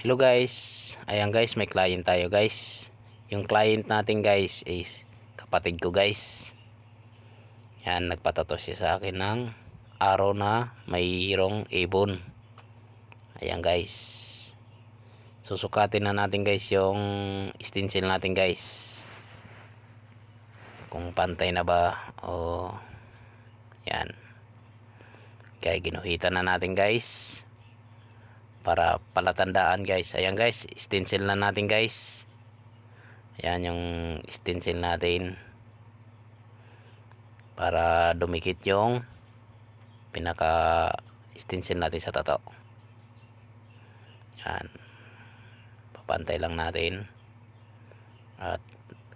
Hello guys. Ayan guys, may client tayo guys. Yung client natin guys is kapatid ko guys. Yan, nagpatato siya sa akin ng araw na mayroong ibon. Ayan guys. Susukatin na natin guys yung stencil natin guys. Kung pantay na ba o yan. Kaya ginuhitan na natin guys para palatandaan guys. Ayan guys. Stencil na natin guys. Ayan yung stencil natin. Para dumikit yung pinaka stencil natin sa tato. Yan papantay lang natin. At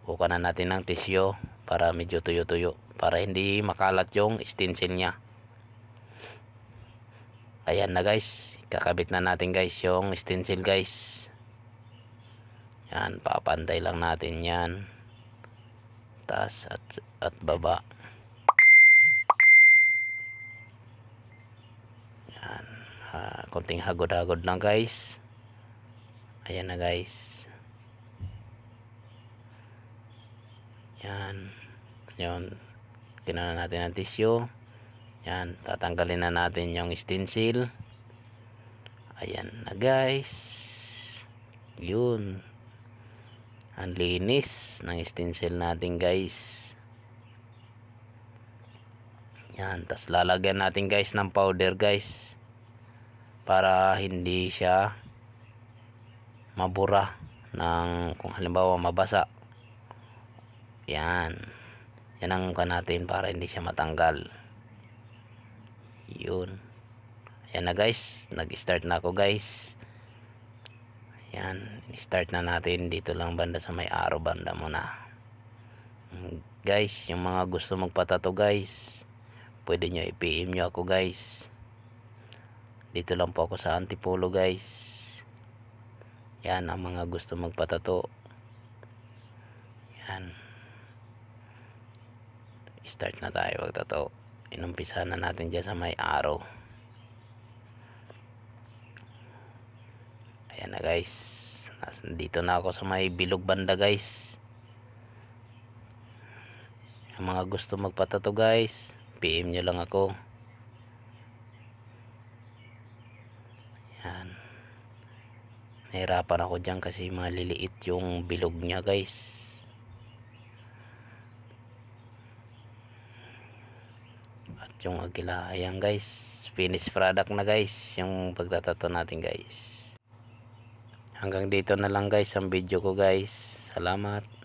kuka na natin ng tissue para medyo tuyo tuyo para hindi makalat yung stencil nya ayan na guys. Kakabit na natin guys yung stencil guys. Yan papantay lang natin yan. Taas at, at baba. Yan ha, konting hagod-hagod lang guys. Ayan na guys. Yan yun. Kinuha natin ang tissue yan tatanggalin na natin yung stencil. Ayan na guys. Yun. Ang linis ng stencil natin guys. Yan tas lalagyan natin guys ng powder guys para hindi siya mabura ng kung halimbawa mabasa. Yan. Yan ang ka natin para hindi siya matanggal yun Ayan na guys, nag-start na ako guys. Ayan, start na natin dito lang banda sa may araw banda muna. Guys, yung mga gusto magpatato guys, pwede nyo i-PM nyo ako guys. Dito lang po ako sa Antipolo guys. Yan ang mga gusto magpatato. Yan. Start na tayo magtato. Inumpisa na natin dyan sa may araw. Ayan na guys. Dito na ako sa may bilog banda guys. Ang mga gusto magpatato guys, PM nyo lang ako. Yan. Nahirapan ako dyan kasi maliliit yung bilog niya guys. At yung agila, ayan guys. Finished product na guys. Yung pagtatato natin guys. Hanggang dito na lang guys ang video ko guys. Salamat.